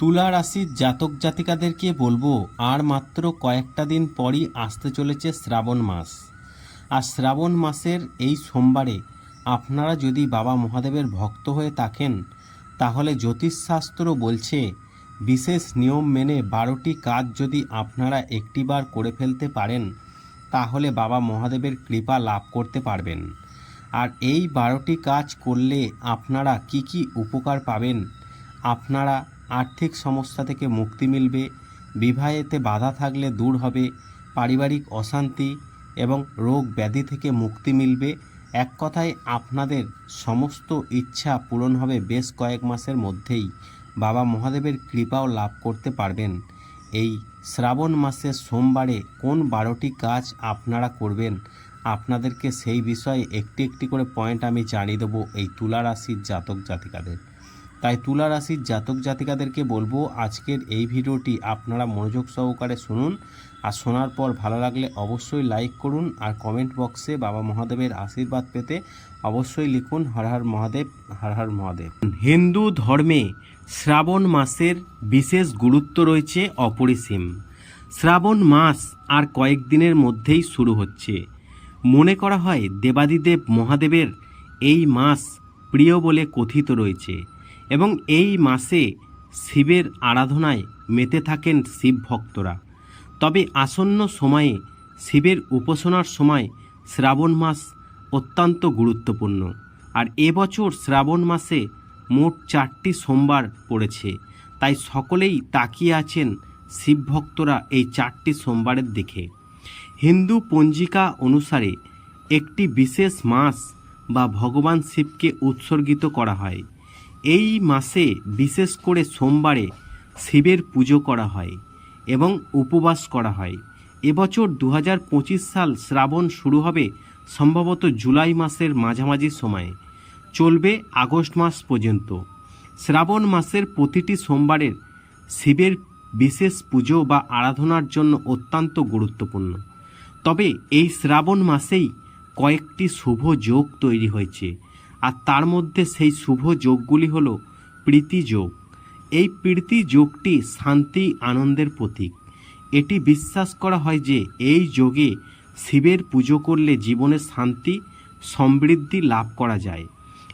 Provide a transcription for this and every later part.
তুলা রাশির জাতক জাতিকাদেরকে বলব, আর মাত্র কয়েকটা দিন পরই আসতে চলেছে শ্রাবণ মাস। আর শ্রাবণ মাসের এই সোমবারে আপনারা যদি বাবা মহাদেবের ভক্ত হয়ে থাকেন, তাহলে জ্যোতিষশাস্ত্র বলছে, বিশেষ নিয়ম মেনে বারোটি কাজ যদি আপনারা একটিবার করে ফেলতে পারেন, তাহলে বাবা মহাদেবের কৃপা লাভ করতে পারবেন। আর এই বারোটি কাজ করলে আপনারা কি কি উপকার পাবেন, আপনারা আর্থিক সমস্যা থেকে মুক্তি মিলবে, বিবাহেতে বাধা থাকলে দূর হবে, পারিবারিক অশান্তি এবং রোগ ব্যাধি থেকে মুক্তি মিলবে। এক কথায়, আপনাদের সমস্ত ইচ্ছা পূরণ হবে বেশ কয়েক মাসের মধ্যেই। বাবা মহাদেবের কৃপাও লাভ করতে পারবেন। এই শ্রাবণ মাসের সোমবারে কোন বারোটি কাজ আপনারা করবেন? আপনাদেরকে সেই বিষয়ে একটি একটি করে পয়েন্ট আমি জানিয়ে দেবো এই তুলা রাশির জাতক জাতিকাদের। তাই তুলা রাশির জাতক জাতিকাদেরকে বলব, আজকের এই ভিডিওটি আপনারা মনোযোগ সহকারে শুনুন। আর শোনার পর ভালো লাগলে অবশ্যই লাইক করুন আর কমেন্ট বক্সে বাবা মহাদেবের আশীর্বাদ পেতে অবশ্যই লিখুন, হর হর মহাদেব, হর হর মহাদেব। হিন্দু ধর্মে শ্রাবণ মাসের বিশেষ গুরুত্ব রয়েছে অপরিসীম। শ্রাবণ মাস আর কয়েকদিনের মধ্যেই শুরু হচ্ছে। মনে করা হয় দেবাদিদেব মহাদেবের এই মাস প্রিয় বলে কথিত রয়েছে। এবং এই মাসে শিবের আরাধনায় মেতে থাকেন শিব ভক্তরা। তবে আসন্ন সময়ে শিবের উপাসনার সময় শ্রাবণ মাস অত্যন্ত গুরুত্বপূর্ণ। আর এবছর শ্রাবণ মাসে মোট চারটি সোমবার পড়েছে। তাই সকলেই তাকিয়ে আছেন শিব ভক্তরা এই চারটি সোমবারের দিকে। হিন্দু পঞ্জিকা অনুসারে একটি বিশেষ মাস বা ভগবান শিবকে উৎসর্গিত করা হয়। এই মাসে বিশেষ করে সোমবারে শিবের পুজো করা হয় এবং উপবাস করা হয়। এবছর দু হাজার পঁচিশ সাল শ্রাবণ শুরু হবে সম্ভবত জুলাই মাসের মাঝামাঝি সময়ে। চলবে আগস্ট মাস পর্যন্ত। শ্রাবণ মাসের প্রতিটি সোমবারের শিবের বিশেষ পুজো বা আরাধনার জন্য অত্যন্ত গুরুত্বপূর্ণ। তবে এই শ্রাবণ মাসেই কয়েকটি শুভ যোগ তৈরি হয়েছে। আর তার মধ্যে সেই শুভ যোগগুলি হলো প্রীতি যোগ। এই প্রীতি যোগটি শান্তি আনন্দের প্রতীক। এটি বিশ্বাস করা হয় যে এই যোগে শিবের পুজো করলে জীবনে শান্তি, সমৃদ্ধি লাভ করা যায়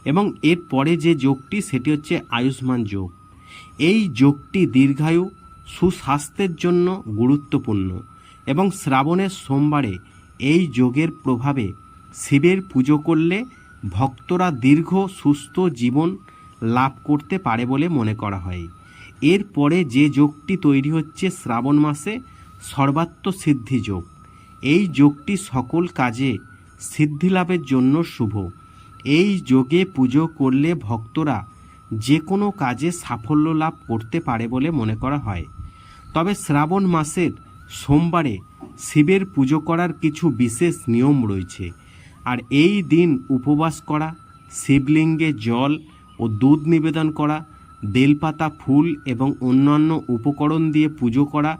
এবং এর পরে যে যোগটি সেটি হচ্ছে আয়ুষ্মান যোগ। এই যোগটি দীর্ঘায়ু, সুস্বাস্থ্যের জন্য গুরুত্বপূর্ণ এবং শ্রাবণের সোমবারে এই যোগের প্রভাবে শিবের পুজো করলে ভক্তরা দীর্ঘ, সুস্থ জীবন লাভ করতে পারে বলে মনে করা হয়। এরপরে যে যোগটি তৈরি হচ্ছে শ্রাবণ মাসে, সর্বাত্ম সিদ্ধি যোগ। এই যোগটি সকল কাজে সিদ্ধি লাভের জন্য শুভ। এই যোগে পুজো করলে ভক্তরা যে কোনো কাজে সাফল্য লাভ করতে পারে বলে মনে করা হয়। তবে শ্রাবণ মাসের সোমবারে শিবের পুজো করার কিছু বিশেষ নিয়ম রয়েছে। আর এই দিন উপবাস করা, শিবলিঙ্গে জল ও দুধ নিবেদন করা, বেলপাতা, ফুল এবং অন্যান্য উপকরণ দিয়ে পুজো করা,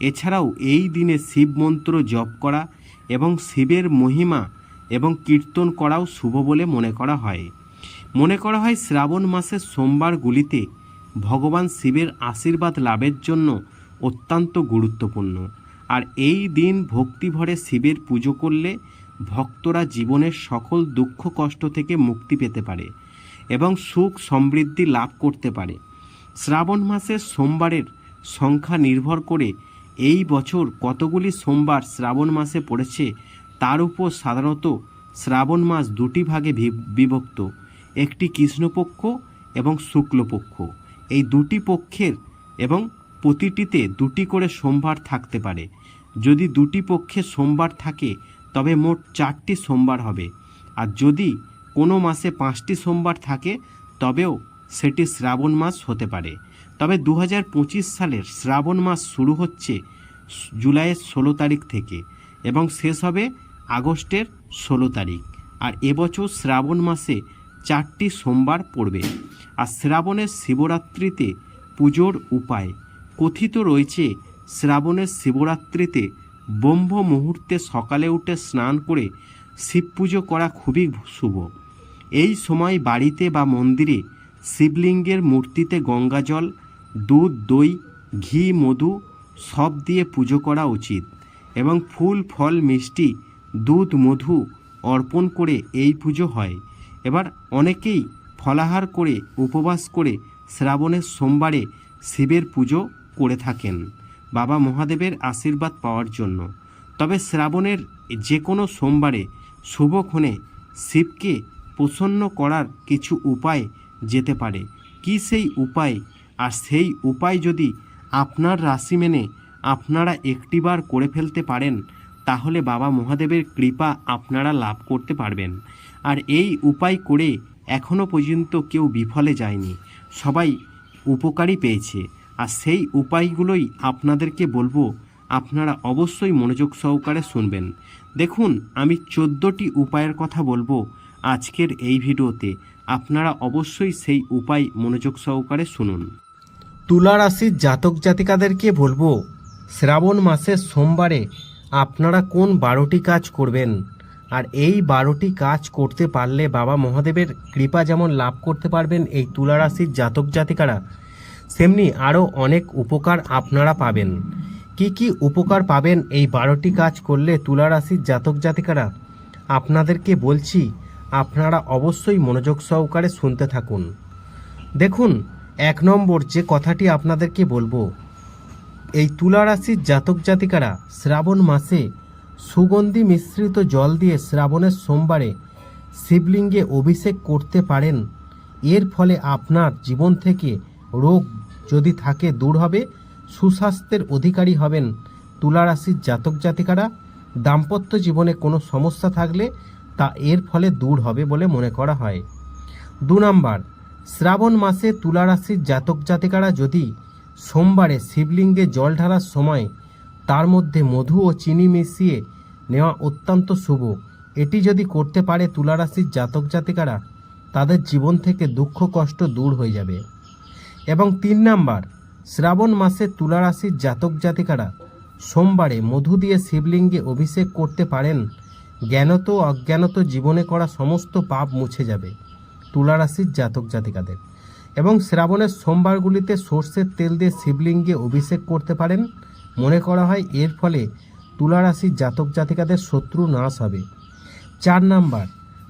এছাড়াও এই দিনে শিব মন্ত্র জপ করা এবং শিবের মহিমা এবং কীর্তন করাও শুভ বলে মনে করা হয়। মনে করা হয় শ্রাবণ মাসের সোমবারগুলিতে ভগবান শিবের আশীর্বাদ লাভের জন্য অত্যন্ত গুরুত্বপূর্ণ। আর এই দিন ভক্তিভরে শিবের পুজো করলে ভক্তরা জীবনের সকল দুঃখ কষ্ট থেকে মুক্তি পেতে পারে এবং সুখ সমৃদ্ধি লাভ করতে পারে। শ্রাবণ মাসের সোমবারের সংখ্যা নির্ভর করে এই বছর কতগুলি সোমবার শ্রাবণ মাসে পড়েছে তার উপর সাধারণত শ্রাবণ মাস দুটি ভাগে বিভক্ত, একটি কৃষ্ণপক্ষ এবং শুক্লপক্ষ। এই দুটি পক্ষের এবং প্রতিটিতে দুটি করে সোমবার থাকতে পারে। যদি দুটি পক্ষে সোমবার থাকে তবে মোট চারটি সোমবার হবে। আর যদি কোনো মাসে পাঁচটি সোমবার থাকে, তবেও সেটি শ্রাবণ মাস হতে পারে। তবে দু হাজার পঁচিশ সালের শ্রাবণ মাস শুরু হচ্ছে জুলাইয়ের ষোলো তারিখ থেকে এবং শেষ হবে আগস্টের ষোলো তারিখ। আর এবছর শ্রাবণ মাসে চারটি সোমবার পড়বে। আর শ্রাবণের শিবরাত্রিতে পুজোর উপায় কথিত রয়েছে, শ্রাবণের শিবরাত্রিতে ব্রহ্ম মুহূর্তে সকালে উঠে স্নান করে শিব পুজো করা খুবই শুভ। এই সময় বাড়িতে বা মন্দিরে শিবলিঙ্গের মূর্তিতে গঙ্গাজল, দুধ, দই, ঘি, মধু সব দিয়ে পুজো করা উচিত এবং ফুল, ফল, মিষ্টি, দুধ, মধু অর্পণ করে এই পুজো হয়। এবার অনেকেই ফলাহার করে, উপবাস করে শ্রাবণের সোমবারে শিবের পুজো করে থাকেন। বাবা মহাদেবের আশীর্বাদ পাওয়ার জন্য। তবে শ্রাবণের যে কোনো সোমবারে শুভক্ষণে শিবকে প্রসন্ন করার কিছু উপায় যেতে পারে। কি সেই উপায়? আর সেই উপায় যদি আপনার রাশি মেনে আপনারা একটিবার করে ফেলতে পারেন, তাহলে বাবা মহাদেবের কৃপা আপনারা লাভ করতে পারবেন। আর এই উপায় করে এখনও পর্যন্ত কেউ বিফলে যায়নি। সবাই উপকারই পেয়েছে। আর সেই উপায়গুলোই আপনাদেরকে বলব, আপনারা অবশ্যই মনোযোগ সহকারে শুনবেন। দেখুন, আমি চোদ্দোটি উপায়ের কথা বলব আজকের এই ভিডিওতে। আপনারা অবশ্যই সেই উপায় মনোযোগ সহকারে শুনুন। তুলা রাশির জাতক জাতিকাদেরকে বলব, শ্রাবণ মাসের সোমবারে আপনারা কোন বারোটি কাজ করবেন? আর এই বারোটি কাজ করতে পারলে বাবা মহাদেবের কৃপা যেমন লাভ করতে পারবেন এই তুলা রাশির জাতক জাতিকারা সেমনি আরও অনেক উপকার আপনারা পাবেন। কি কি উপকার পাবেন এই বারোটি কাজ করলে তুলা রাশির জাতক জাতিকারা? আপনাদেরকে বলছি, আপনারা অবশ্যই মনোযোগ সহকারে শুনতে থাকুন। দেখুন, এক নম্বর যে কথাটি আপনাদেরকে বলব, এই তুলা রাশির জাতক জাতিকারা শ্রাবণ মাসে সুগন্ধি মিশ্রিত জল দিয়ে শ্রাবণের সোমবারে শিবলিঙ্গে অভিষেক করতে পারেন। এর ফলে আপনার জীবন থেকে রোগ যদি থাকে দূর হবে, সুস্বাস্থ্যের অধিকারী হবেন তুলা রাশির জাতক জাতিকারা। দাম্পত্য জীবনে কোনো সমস্যা থাকলে তা এর ফলে দূর হবে বলে মনে করা হয়। দু নম্বর, শ্রাবণ মাসে তুলারাশির জাতক জাতিকারা যদি সোমবারে শিবলিঙ্গে জল ঢালার সময় তার মধ্যে মধু ও চিনি মিশিয়ে নেওয়া অত্যন্ত শুভ। এটি যদি করতে পারে তুলারাশির জাতক জাতিকারা, তাদের জীবন থেকে দুঃখ কষ্ট দূর হয়ে যাবে। এবং তিন নাম্বার, শ্রাবণ মাসে তুলা রাশির জাতক জাতিকারা সোমবারে মধু দিয়ে শিবলিঙ্গে অভিষেক করতে পারেন। জ্ঞানত অজ্ঞানত জীবনে করা সমস্ত পাপ মুছে যাবে তুলা রাশির জাতক জাতিকাদের। এবং শ্রাবণের সোমবারগুলিতে সর্ষের তেল দিয়ে শিবলিঙ্গে অভিষেক করতে পারেন। মনে করা হয় এর ফলে তুলা রাশির জাতক জাতিকাদের শত্রু নাশ হবে। চার নাম্বার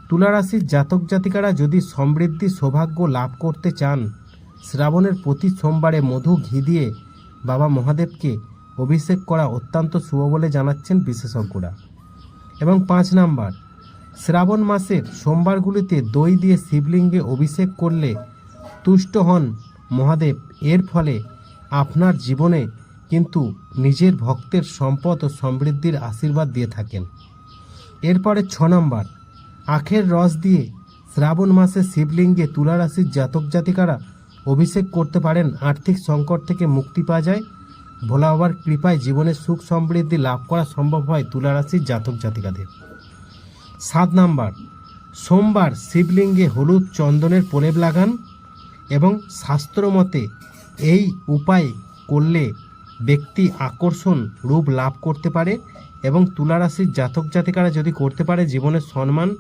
তুলা রাশির জাতক জাতিকারা যদি সমৃদ্ধি, সৌভাগ্য লাভ করতে চান শ্রাবণের প্রতি সোমবারে মধু ঘি দিয়ে বাবা মহাদেবকে অভিষেক করা অত্যন্ত শুভ বলে জানাচ্ছেন বিশেষজ্ঞরা। এবং পাঁচ নাম্বার, শ্রাবণ মাসের সোমবারগুলিতে দই দিয়ে শিবলিঙ্গে অভিষেক করলে তুষ্ট হন মহাদেব। এর ফলে আপনার জীবনে কিন্তু নিজের ভক্তের সম্পদ ও সমৃদ্ধির আশীর্বাদ দিয়ে থাকেন। এরপরে ছ নম্বর, আখের রস দিয়ে শ্রাবণ মাসে শিবলিঙ্গে তুলা রাশির জাতক জাতিকারা অভিষেক করতে পারেন, আর্থিক সংকট থেকে মুক্তি পাওয়া যায়। ভোলা বাবার কৃপায় জীবনে সুখ সমৃদ্ধি লাভ করা সম্ভব হয় তুলা রাশির জাতক জাতিকাদের। সাত নাম্বার, সোমবার শিবলিঙ্গে হলুদ চন্দনের প্রলেপ লাগান এবং শাস্ত্রমতে এই উপায় করলে ব্যক্তি আকর্ষণ রূপ লাভ করতে পারে এবং তুলা রাশির জাতক জাতিকারা যদি করতে পারে জীবনের সম্মান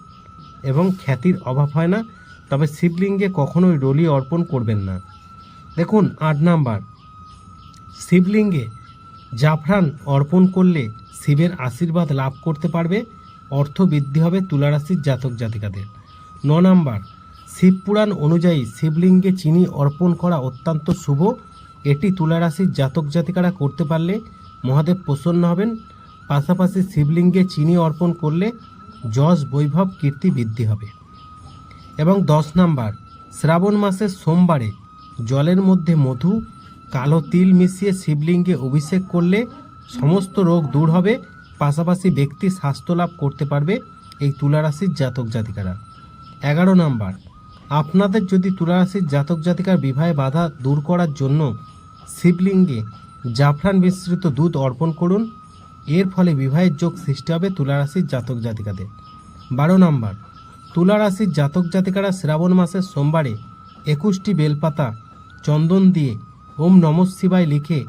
এবং খ্যাতির অভাব হয় না। তবে শিবলিঙ্গে কখনোই রলি অর্পণ করবেন না। দেখুন আট নাম্বার। শিবলিঙ্গে জাফরান অর্পণ করলে শিবের আশীর্বাদ লাভ করতে পারবে, অর্থ বৃদ্ধি হবে তুলারাশির জাতক জাতিকাদের। ন নাম্বার। শিবপুরাণ অনুযায়ী শিবলিঙ্গে চিনি অর্পণ করা অত্যন্ত শুভ। এটি তুলারাশির জাতক জাতিকারা করতে পারলে মহাদেব প্রসন্ন হবেন। পাশাপাশি শিবলিঙ্গে চিনি অর্পণ করলে যশ, বৈভব, কীর্তি বৃদ্ধি হবে। এবং দশ নাম্বার, শ্রাবণ মাসের সোমবারে জলের মধ্যে মধু, কালো তিল মিশিয়ে শিবলিঙ্গে অভিষেক করলে সমস্ত রোগ দূর হবে। পাশাপাশি ব্যক্তি স্বাস্থ্য লাভ করতে পারবে এই তুলারাশির জাতক জাতিকারা। এগারো নাম্বার, আপনাদের যদি তুলারাশির জাতক জাতিকার বিবাহে বাধা দূর করার জন্য শিবলিঙ্গে জাফরান মিশ্রিত দুধ অর্পণ করুন। এর ফলে বিবাহের যোগ সৃষ্টি হবে তুলারাশির জাতক জাতিকাদের। বারো নাম্বার তুলা রাশির জাতক জাতিকারা শ্রাবণ মাসের সোমবারে একুশটি বেলপাতা, চন্দন দিয়ে ওম নম শিবায় লিখে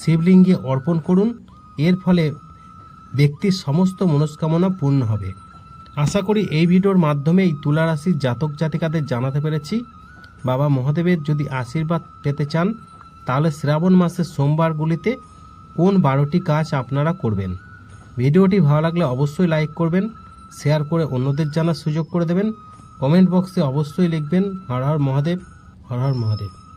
শিবলিঙ্গে অর্পণ করুন। এর ফলে ব্যক্তির সমস্ত মনস্কামনা পূর্ণ হবে। আশা করি এই ভিডিওর মাধ্যমেই তুলা রাশির জাতক জাতিকাদের জানাতে পেরেছি। বাবা মহাদেবের যদি আশীর্বাদ পেতে চান, তাহলে শ্রাবণ মাসের সোমবারগুলিতে কোন বারোটি কাজ আপনারা করবেন? ভিডিওটি ভালো লাগলে অবশ্যই লাইক করবেন। শেয়ার করে অন্যদের জানার সুযোগ করে দেবেন। কমেন্ট বক্সে অবশ্যই লিখবেন, হর হর মহাদেব, হর হর মহাদেব।